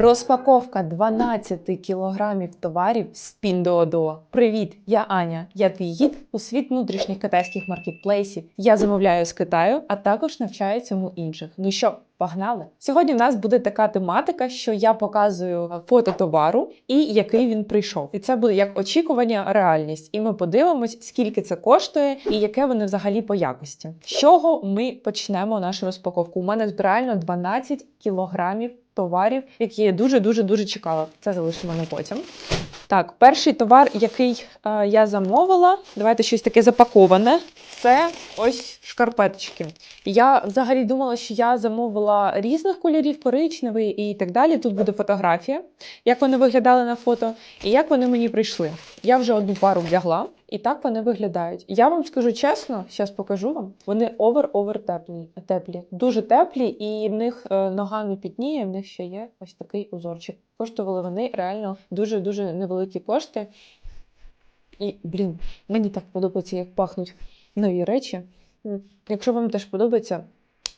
Розпаковка 12 кілограмів товарів з Pinduoduo. Привіт, я Аня. Я твій гід у світ внутрішніх китайських маркетплейсів. Я замовляю з Китаю, а також навчаю цьому інших. Ну що, погнали? Сьогодні в нас буде така тематика, що я показую фото товару і який він прийшов. І це буде як очікування, реальність. І ми подивимось, скільки це коштує і яке вони взагалі по якості. З чого ми почнемо нашу розпаковку? У мене тут реально 12 кілограмів товарів, які я дуже дуже дуже чекала. Це залишимо на потім. Так, перший товар, який е, я замовила, давайте щось таке запаковане. Це ось шкарпеточки. Я взагалі думала, що я замовила різних кольорів, коричневий і так далі. Тут буде фотографія, як вони виглядали на фото, і як вони мені прийшли. Я вже одну пару вдягла, і так вони виглядають. Я вам скажу чесно, зараз покажу вам. Вони овер-овер теплі, теплі, дуже теплі, і в них е, нога не пітніє, в них ще є ось такий узорчик. Коштували вони реально дуже дуже невеликі кошти. І, блін, мені так подобається, як пахнуть нові речі. Якщо вам теж подобається,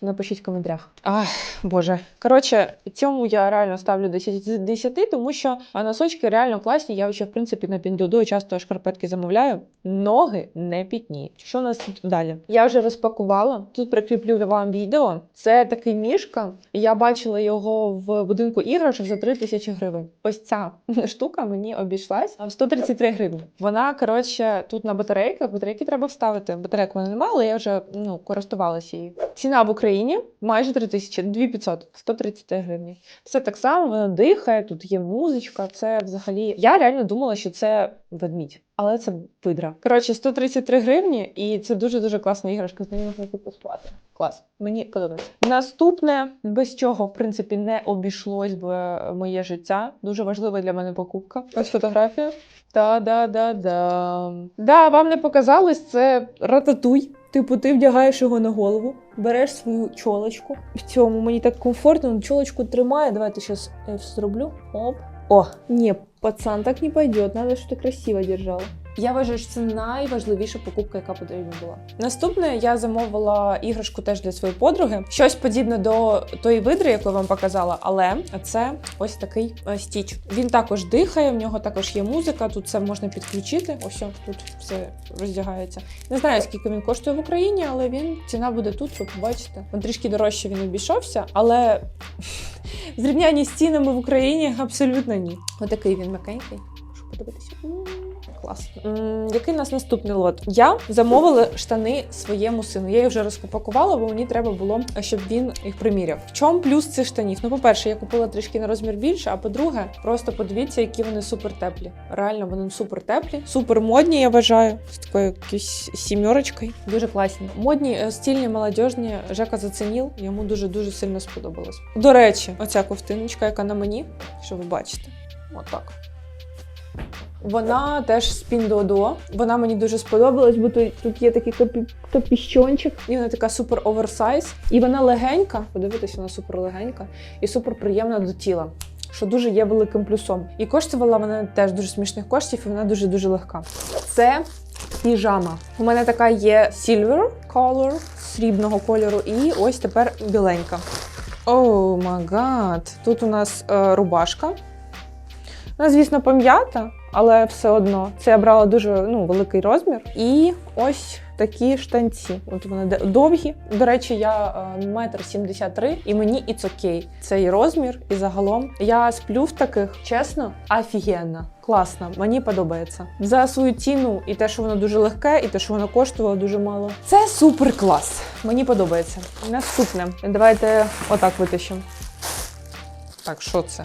напишіть в коментарях. Ах, боже. Коротше, цьому я реально ставлю 10 з 10, тому що носочки реально класні. Я ще, в принципі, на Pinduoduo часто шкарпетки замовляю. Ноги не пітні. Що у нас тут далі? Я вже розпакувала. Тут прикріплю вам відео. Це такий мішка. Я бачила його в будинку іграшок за 3 тисячі гривень. Ось ця штука мені обійшлась в 133 гривні. Вона, коротше, тут на батарейках. Батарейки треба вставити. Батарейок в немає, але я вже ну, користувалася її. Ціна в Україні майже 3 тисячі, 2500, 133 гривні. Це так само, воно дихає, тут є музичка. Це взагалі. Я реально думала, що це ведмідь. Але це видра. Коротше, 133 гривні, і це дуже-дуже класна іграшка. З нею можна поспати. Клас. Мені подобається. Наступне, без чого, в принципі, не обійшлось би моє життя. Дуже важлива для мене покупка. Ось фотографія. Та-да-да-да. Да, вам не показалось, це рататуй. Типу, ти вдягаєш його на голову, береш свою чолочку. В цьому мені так комфортно, чолочку тримає. Давайте зараз зроблю. Оп. О, ні, пацан, так не пойдет. Надо, щоб ти красиво держала. Я вважаю, що це найважливіша покупка, яка потрібна була. Наступне я замовила іграшку теж для своєї подруги. Щось подібне до тої видри, яку я вам показала, але це ось такий е, стіч. Він також дихає, в нього також є музика. Тут це можна підключити. Ось тут все роздягається. Не знаю, скільки він коштує в Україні, але він ціна буде тут. Ви побачите. Він трішки дорожче він обійшовся, але в зрівнянні з цінами в Україні абсолютно ні. Отакий він м'якенький. Прошу подивитися. Клас. Який у нас наступний лот? Я замовила штани своєму сину. Я їх вже розпакувала, бо мені треба було, щоб він їх приміряв. В чому плюс цих штанів? Ну, по-перше, я купила трішки на розмір більше, а по-друге, просто подивіться, які вони супер теплі. Реально, вони супер теплі, супер модні, я вважаю, з такою якоюсь сімерочкою. Дуже класні. Модні, е, стильні, молодіжні. Жека зацінів. Йому дуже дуже сильно сподобалось. До речі, оця ковтиночка, яка на мені, що ви бачите, отак. Вона теж з Pinduoduo. Вона мені дуже сподобалась, бо тут, тут є такий капі, капіщончик, і вона така супер оверсайз. І вона легенька. Подивитись, вона супер легенька і супер приємна до тіла. Що дуже є великим плюсом. І коштувала вона теж дуже смішних коштів, і вона дуже дуже легка. Це піжама. У мене така є silver color, срібного кольору, і ось тепер біленька. О, магад! Тут у нас е, рубашка. Вона, звісно, пом'ята, але все одно. Це я брала дуже ну, великий розмір. І ось такі штанці. От вони довгі. До речі, я е, метр сімдесят три, і мені і окей. Цей розмір, і загалом я сплю в таких, чесно, офігенно. Класно, мені подобається. За свою ціну і те, що воно дуже легке, і те, що воно коштувало дуже мало. Це супер клас. Мені подобається. Наступне. Давайте отак витащимо. Так, що це?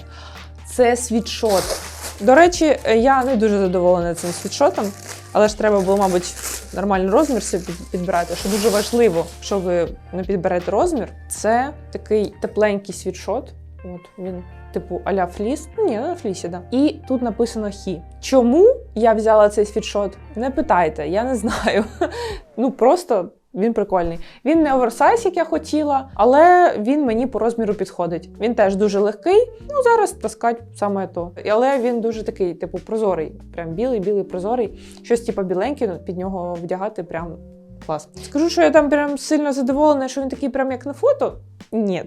Це світшот. До речі, я не дуже задоволена цим світшотом, але ж треба було, мабуть, нормальний розмір собі підбирати. Що дуже важливо, що ви не підберете розмір. Це такий тепленький світшот. От він, типу, аля фліс. Ні, на флісі, да. І тут написано хі. Чому я взяла цей світшот? Не питайте, я не знаю. Ну просто. Він прикольний. Він не оверсайз, як я хотіла, але він мені по розміру підходить. Він теж дуже легкий. Ну зараз таскать саме то. Але він дуже такий, типу, прозорий. Прям білий, білий, прозорий. Щось типу біленьке, ну, під нього вдягати прям клас. Скажу, що я там прям сильно задоволена, що він такий, прям як на фото. Ні.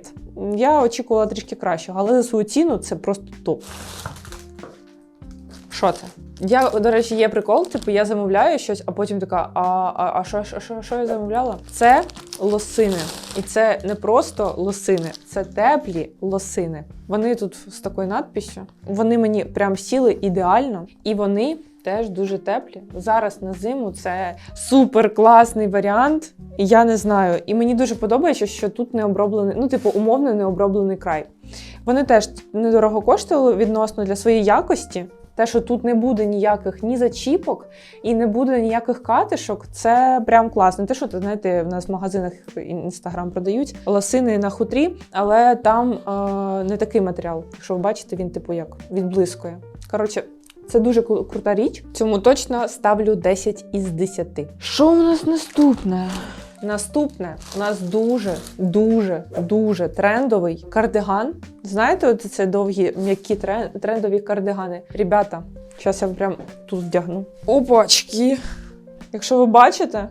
Я очікувала трішки кращого, але за свою ціну це просто топ. Що це? Я, до речі, є прикол, типу, я замовляю щось, а потім така: а, а, а що, що, що, що я замовляла? Це лосини. І це не просто лосини, це теплі лосини. Вони тут з такою надписью. Вони мені прям сіли ідеально, і вони теж дуже теплі. Зараз на зиму це супер класний варіант. Я не знаю. І мені дуже подобається, що тут не оброблений, ну, типу, умовно не оброблений край. Вони теж недорого коштували відносно для своєї якості. Те, що тут не буде ніяких ні зачіпок і не буде ніяких катишок, це прям класно. Те, що ти знаєте, в нас в магазинах інстаграм продають лосини на хутрі, але там е, не такий матеріал. Якщо ви бачите, він типу як відблискує. Коротше, це дуже кру- крута річ. Цьому точно ставлю 10 із 10. Що у нас наступне? Наступне у нас дуже, дуже, дуже трендовий кардиган. Знаєте, от це довгі м'які трендові кардигани. Ребята, зараз я прям тут вдягну. Опачки! Якщо ви бачите,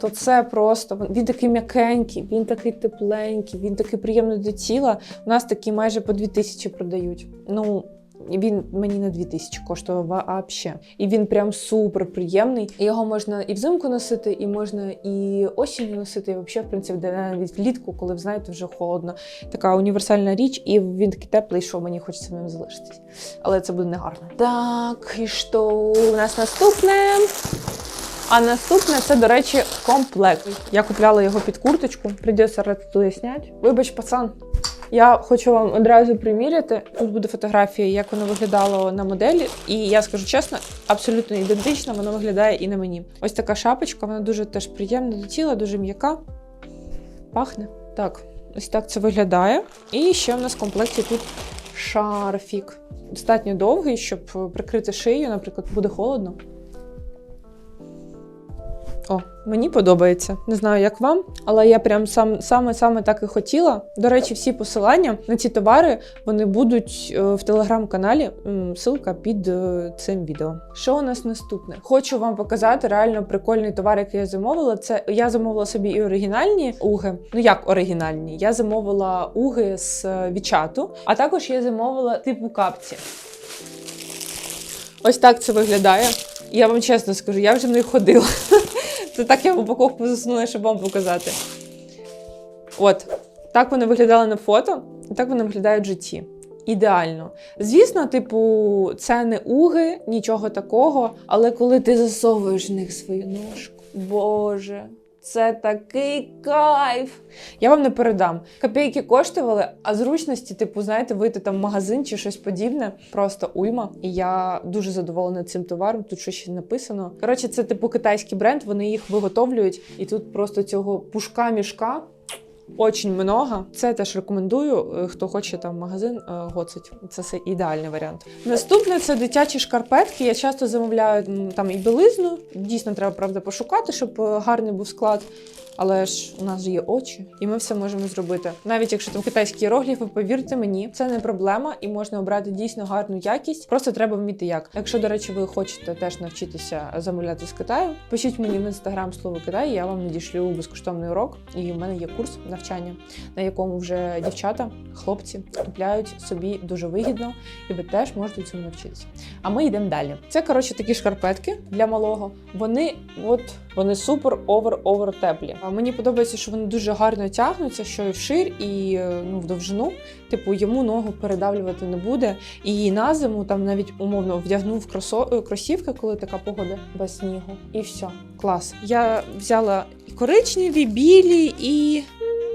то це просто він такий м'якенький, він такий тепленький, він такий приємний до тіла. У нас такі майже по 2000 продають. Ну. Він мені на 2000 коштував вообще. І він прям супер приємний. Його можна і взимку носити, і можна і осінню носити. І взагалі, в принципі, навіть влітку, коли ви знаєте, вже холодно. Така універсальна річ, і він такий теплий, що мені хочеться ним залишитись. Але це буде негарно. Так, і що у нас наступне? А наступне це, до речі, комплект. Я купляла його під курточку. Придеться рататує зняти. Вибач, пацан. Я хочу вам одразу приміряти. Тут буде фотографія, як воно виглядало на моделі. І я скажу чесно, абсолютно ідентично воно виглядає і на мені. Ось така шапочка, вона дуже теж приємна до тіла, дуже м'яка. Пахне. Так, ось так це виглядає. І ще в нас в комплекті тут шарфік. Достатньо довгий, щоб прикрити шию, наприклад, буде холодно. О, мені подобається. Не знаю, як вам, але я прям сам саме саме так і хотіла. До речі, всі посилання на ці товари вони будуть е, в телеграм-каналі. М, Ссылка під е, цим відео. Що у нас наступне? Хочу вам показати реально прикольний товар, який я замовила. Це я замовила собі і оригінальні уги. Ну як оригінальні? Я замовила уги з е, Вічату, а також я замовила типу капці. Ось так це виглядає. Я вам чесно скажу, я вже не ходила. Це так я в упаковку засунула, щоб вам показати. От, так вони виглядали на фото, і так вони виглядають в житті. Ідеально. Звісно, типу, це не уги, нічого такого, але коли ти засовуєш в них свою ножку, Боже. Це такий кайф. Я вам не передам. Копійки коштували, а зручності, типу, знаєте, вийти там в магазин чи щось подібне. Просто уйма. І я дуже задоволена цим товаром. Тут щось написано. Коротше, це типу китайський бренд, вони їх виготовлюють, і тут просто цього пушка-мішка. Очень много. Це теж рекомендую. е, Хто хоче там магазин е, гоцить. Це все ідеальний варіант. Наступне це дитячі шкарпетки. Я часто замовляю там і білизну. Дійсно, треба правда пошукати, щоб е, гарний був склад. Але ж у нас же є очі, і ми все можемо зробити. Навіть якщо там китайські іерогліфи, повірте мені, це не проблема, і можна обрати дійсно гарну якість. Просто треба вміти як. Якщо, до речі, ви хочете теж навчитися замовляти з Китаю, пишіть мені в інстаграм слово Китай, я вам надішлю безкоштовний урок. І в мене є курс навчання, на якому вже дівчата, хлопці купляють собі дуже вигідно, і ви теж можете цьому навчитися. А ми йдемо далі. Це коротше такі шкарпетки для малого. Вони от вони супер овер-овер теплі. Мені подобається, що вони дуже гарно тягнуться, що і вшир, і е, ну, в довжину. Типу, йому ногу передавлювати не буде. І на зиму там навіть умовно вдягнув кросо... е, кросівки, коли така погода без снігу. І все, клас. Я взяла і коричневі, білі і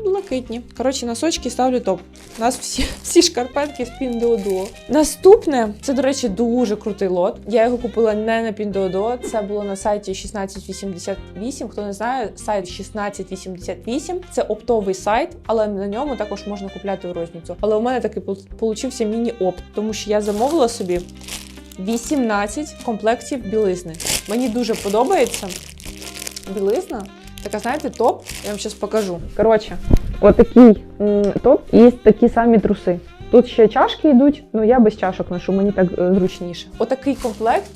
блакитні. Коротше, носочки ставлю топ. У нас всі, всі шкарпетки з Pinduoduo. Наступне, це, до речі, дуже крутий лот. Я його купила не на Pinduoduo, це було на сайті 1688. Хто не знає, сайт 1688 це оптовий сайт, але на ньому також можна купляти у розницю. Але у мене такий получився міні-опт, тому що я замовила собі 18 комплектів білизни. Мені дуже подобається білизна. Така, знаєте, топ. Я вам зараз покажу. Коротше, отакий топ і такі самі труси. Тут ще чашки йдуть, ну я без чашок ношу, мені так е, зручніше. Отакий комплект.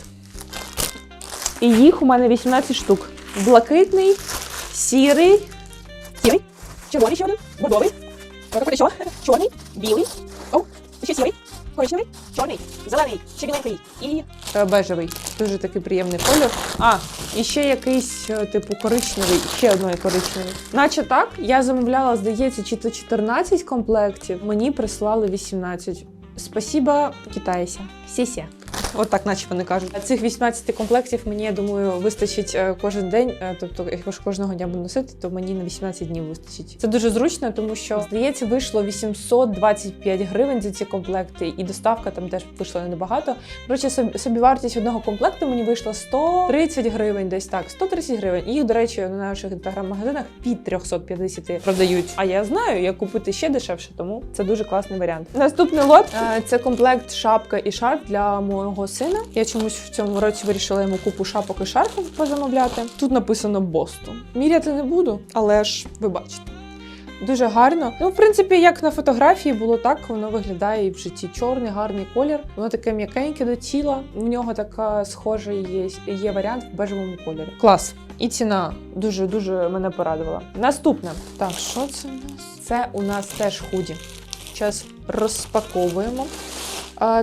І їх у мене 18 штук. Блакитний, сірий, сірий, червоний ще один, бордовий? Чорний, білий, о, ще сірий, коричневий, чорний, зелений, ще і Бежевий. Дуже такий приємний колір. А, і ще якийсь, е, типу, коричневий, ще одної коричневий. Наче так, я замовляла, здається, чи то 14 комплектів. Мені прислали 18. Спасіба, китайся. Сісі. От так, наче вони кажуть. Цих 18 комплектів мені, я думаю, вистачить е, кожен день. Е, Тобто, якщо кожного дня буду носити, то мені на 18 днів вистачить. Це дуже зручно, тому що здається, вийшло 825 гривень за ці комплекти, і доставка там теж вийшла небагато. Коротше, собі, собівартість одного комплекту мені вийшла 130 гривень, десь так, 130 гривень. Їх, до речі, на наших інстаграм-магазинах під 350 продають. А я знаю, як купити ще дешевше, тому це дуже класний варіант. Наступний лот е, це комплект шапка і шарф для мого сина. Я чомусь в цьому році вирішила йому купу шапок і шарфів позамовляти. Тут написано Бостон. Міряти не буду, але ж ви бачите. Дуже гарно. Ну, в принципі, як на фотографії було так, воно виглядає і в житті. Чорний, гарний колір. Воно таке м'якеньке до тіла. В нього така схожа є, є варіант в бежевому кольорі. Клас. І ціна дуже дуже мене порадувала. Наступне. Так, що це у нас? Це у нас теж худі. Зараз розпаковуємо.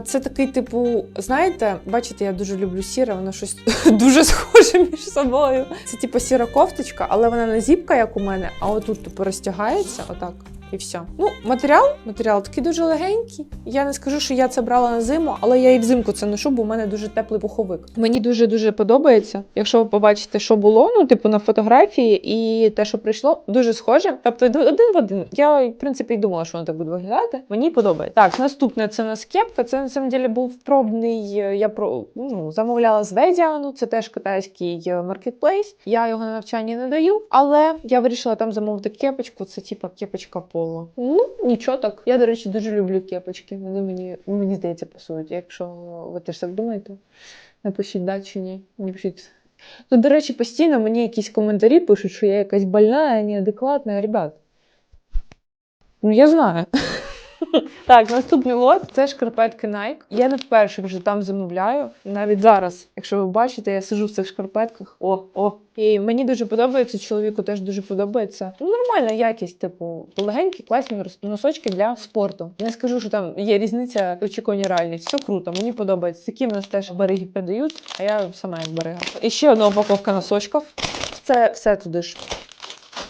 Це такий, типу, знаєте, бачите, я дуже люблю сіре, воно щось дуже схоже між собою. Це типу сіра кофточка, але вона не зіпка, як у мене, а отут типу розтягається, отак. І все. Ну, матеріал, матеріал такий дуже легенький. Я не скажу, що я це брала на зиму, але я і взимку це ношу, бо у мене дуже теплий пуховик. Мені дуже дуже подобається. Якщо ви побачите, що було, ну типу на фотографії, і те, що прийшло, дуже схоже. Тобто один в один. Я в принципі і думала, що воно так буде виглядати. Мені подобається. Так, наступне це нас кепка. Це на самом деле був пробний. е, Я про ну замовляла з Ведіану. Це теж китайський е, маркетплейс. Я його на навчання не даю, але я вирішила там замовити кепочку. Це типа кепочка поло. Ну нічого так. Я до речі дуже люблю кепочки. Вони мені мені здається пасують. Якщо ви теж так думаєте, напишіть да чи ні. Напишіть. Ну, до речі, постійно мені якісь коментарі пишуть, що я якась больна, неадекватна. Ребят. Ну, я знаю. Так, наступний лот це шкарпетки Nike. Я не вперше вже там замовляю. Навіть зараз, якщо ви бачите, я сижу в цих шкарпетках. О, о. І мені дуже подобається, чоловіку теж дуже подобається. Ну, нормальна якість, типу, легенькі, класні носочки для спорту. Не скажу, що там є різниця очікування реальність. Все круто, мені подобається. Такі в нас теж береги продають, а я сама як берега. І ще одна упаковка носочків. Це все туди ж.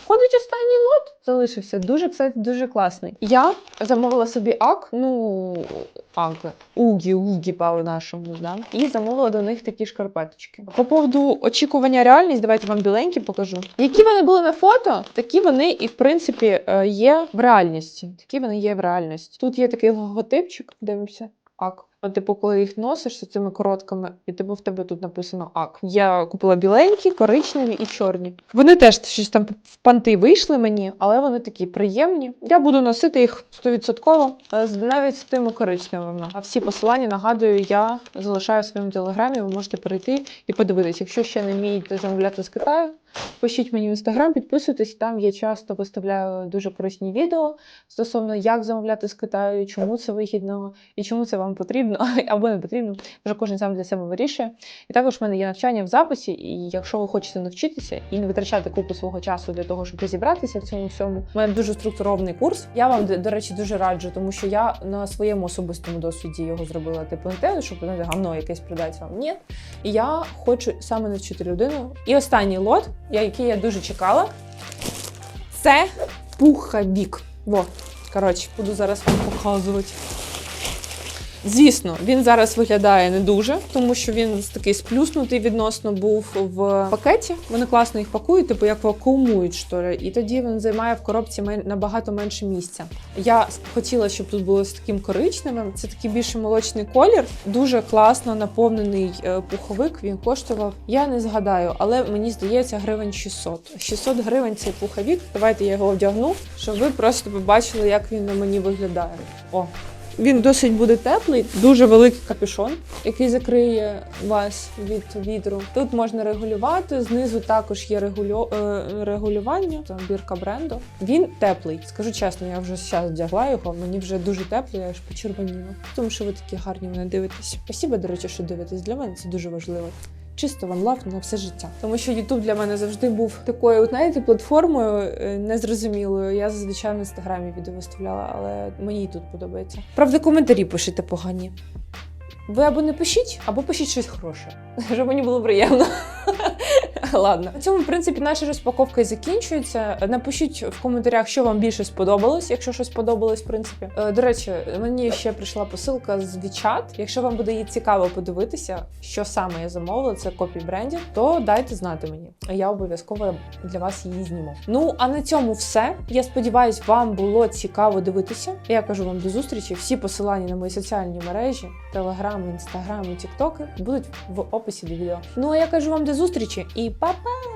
Ходить останній лот, залишився. Дуже, кстати, дуже класний. Я замовила собі ак, ну ак, угі, угі по нашому, да? і замовила до них такі шкарпеточки. По поводу очікування реальність, давайте вам біленькі покажу. Які вони були на фото, такі вони і в принципі е, є в реальності. Такі вони є в реальності. Тут є такий логотипчик, дивимося. Ак. Типу, коли їх носиш з цими короткими, і типу в тебе тут написано ак. Я купила біленькі, коричневі і чорні. Вони теж щось там в панти вийшли мені, але вони такі приємні. Я буду носити їх 100%, е, навіть з тими коричневими. А всі посилання нагадую, я залишаю в своєму телеграмі. Ви можете перейти і подивитись. Якщо ще не вмієте замовляти з Китаю, пишіть мені в інстаграм, підписуйтесь. Там я часто виставляю дуже корисні відео стосовно як замовляти з Китаю, чому це вигідно і чому це вам потрібно або не потрібно. Вже кожен сам для себе вирішує. І також в мене є навчання в записі, і якщо ви хочете навчитися і не витрачати купу свого часу для того, щоб розібратися в цьому всьому, у мене дуже структурований курс. Я вам до- речі дуже раджу, тому що я на своєму особистому досвіді його зробила типу не те, щоб знаєте, гавно якесь придати вам. Ні. І я хочу саме навчити людину. І останній лот, я- який я дуже чекала, це пуховік. Во, коротше, буду зараз вам показувати. Звісно, він зараз виглядає не дуже, тому що він такий сплюснутий відносно був в пакеті. Вони класно їх пакують, типу як вакуумують штори, і тоді він займає в коробці набагато менше місця. Я хотіла, щоб тут було з таким коричневим. Це такий більше молочний колір. Дуже класно наповнений е, пуховик. Він коштував. Я не згадаю, але мені здається гривень 600. 600 гривень цей пуховик. Давайте я його вдягну, щоб ви просто побачили, як він на мені виглядає. О, він досить буде теплий, дуже великий капюшон, який закриє вас від вітру. Тут можна регулювати. Знизу також є регулю... е, регулювання. Там бірка бренду. Він теплий. Скажу чесно, я вже зараз вдягла його. Мені вже дуже тепло, я аж почервоніла. Тому що ви такі гарні мене дивитесь. Спасибо, до речі, що дивитесь. Для мене це дуже важливо. Чисто вам Love на все життя. Тому що YouTube для мене завжди був такою, от, знаєте, платформою е, незрозумілою. Я зазвичай в інстаграмі відео виставляла, але мені і тут подобається. Правда, коментарі пишете погані. Ви або не пишіть, або пишіть щось хороше. Щоб мені було приємно. Ладно, на цьому в принципі наша розпаковка і закінчується. Напишіть в коментарях, що вам більше сподобалось, якщо щось сподобалось, в принципі. Е, До речі, мені ще прийшла посилка з WeChat. Якщо вам буде її цікаво подивитися, що саме я замовила, це копій брендів, то дайте знати мені. Я обов'язково для вас її зніму. Ну а на цьому все. Я сподіваюсь, вам було цікаво дивитися. Я кажу вам до зустрічі. Всі посилання на мої соціальні мережі, телеграм, інстаграм і тіктоки будуть в описі до відео. Ну а я кажу вам до зустрічі і Papai!